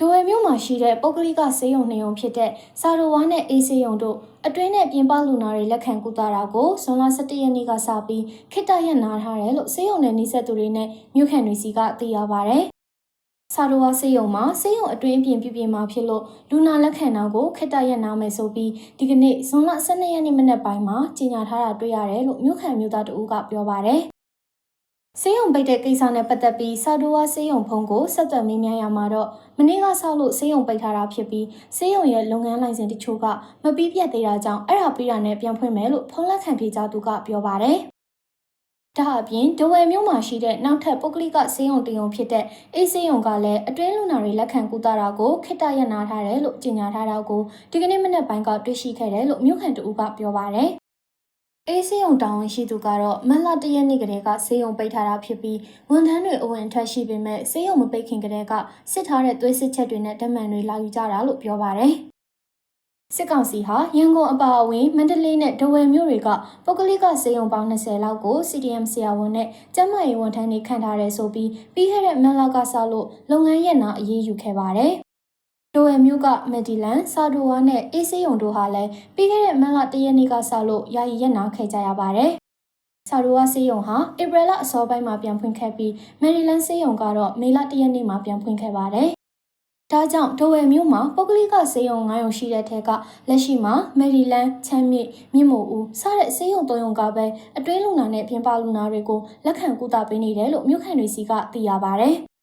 ဒိုဝယ်မြို့မှာရှိတဲ့ပုဂ္ဂလိကဆေးရုံနှစ်ရုံဖြစ်တဲ့စာရိုဝါနဲ့အေးဆေးရုံတို့အတွင်းနဲ့ပြင်ပလူနာတွေလက်ခံကုသတာကိုဇွန်လ17ရက်နေ့ကစပြီးခိတ္တရက်နာထားတယ်လို့ဆေးရုံနယ်နှိစက်သူတွေနဲ့မြို့ခံတွေစီကသိရပါဗျ။စာရိုဝါဆေးရုံမှာဆေးရုံအတွင်းပြင်ပြပြင်မှာဖြစ်လို့လူနာလက်ခံတာကိုခိတ္တရက်နာမယ်ဆိုပြီးဒီကနေ့ဇွန်လ12ရက်နေ့မနက်ပိုင်းမှာကြေညာထားတာတွေ့ရတယ်လို့မြို့ခံမြို့သားတဦးကပြောပါတယ်။ ဆေးရုံပိတ်တဲ့ကိစ္စနဲ့ပတ်သက်ပြီးစာဒိုဝါဆေးရုံဖုံးကိုဆက်သွယ်မေးမြန်းရမှာတော့မနေ့ကဆောက်လို့ဆေးရုံပိတ်ထားတာဖြစ်ပြီးဆေးရုံရဲ့လုပ်ငန်းလိုင်စင်တချို့ကမပြီးပြတ်သေးတာကြောင့်အဲ့ဒါပြီးတာနဲ့ပြန်ဖွင့်မယ်လို့ဖုံးလက်ခံပြေကြသူကပြောပါတယ်။ဒါအပြင်ဒဝယ်မြို့မှာရှိတဲ့နောက်ထပ်ပုဂ္ဂလိကဆေးရုံတရုံဖြစ်တဲ့အေးဆေးရုံကလည်းအတွင်းလူနာတွေလက်ခံကူတာတာကိုခိတ္တရနာထားတယ်လို့ကြေညာထားတာကိုဒီကနေ့မနက်ပိုင်းကတွေ့ရှိခဲ့တယ်လို့မြို့ခံတဦးကပြောပါတယ်။ အေးဆေးရုံတာဝန်ရှိသူကတော့မတ်လ၁ရက်နေ့ကတည်းကဆေးရုံပိတ်ထားတာဖြစ်ပြီးဝန်ထမ်းတွေအဝင်အထွက်ရှိပေမဲ့ဆေးရုံမပိတ်ခင်ကတည်းကစစ်ထားတဲ့သွေးစစ်ချက်တွေနဲ့ဓာတ်မှန်တွေလာယူကြတာလို့ပြောပါတယ်။စစ်ကောင်စီဟာရန်ကုန်အပါအဝင်မန္တလေးနဲ့ဒဝယ်မြို့တွေကပုဂ္ဂလိကဆေးရုံပေါင်း20လောက်ကို CDM ဆရာဝန်နဲ့ကျန်းမာရေးဝန်ထမ်းတွေခန့်ထားတယ်ဆိုပြီးပြီးခဲ့တဲ့မတ်လကစလို့လုပ်ငန်းရက်နာအရေးယူခဲ့ပါတယ်။ ဒိုဝယ်မြို့ကမက်ဒီလန်စာဒိုဝါနဲ့အေးဆေးရုံတို့ဟာလည်းပြီးခဲ့တဲ့မတ်လ၁ရက်နေ့ကစလို့ယာယီရက်နာခဲ့ကြရပါတယ်။စာဒိုဝါဆေးရုံဟာဧပြီလအစောပိုင်းမှာပြန်ဖွင့်ခဲ့ပြီးမယ်ရီလန်းဆေးရုံကတော့မေလ၁ရက်နေ့မှာပြန်ဖွင့်ခဲ့ပါတယ်။ဒါကြောင့်ဒိုဝယ်မြို့မှာပုဂ္ဂလိကဆေးရုံ9ရုံရှိတဲ့ထက်ကလက်ရှိမှာမယ်ရီလန်းချမ်းမြေမြင့်မို့ဦးစတဲ့ဆေးရုံ3ရုံကပဲအတွင်းလူနာနဲ့ပြင်ပလူနာတွေကိုလက်ခံကုသပေးနေတယ်လို့မြို့ခံတွေစီကသိရပါဗျ။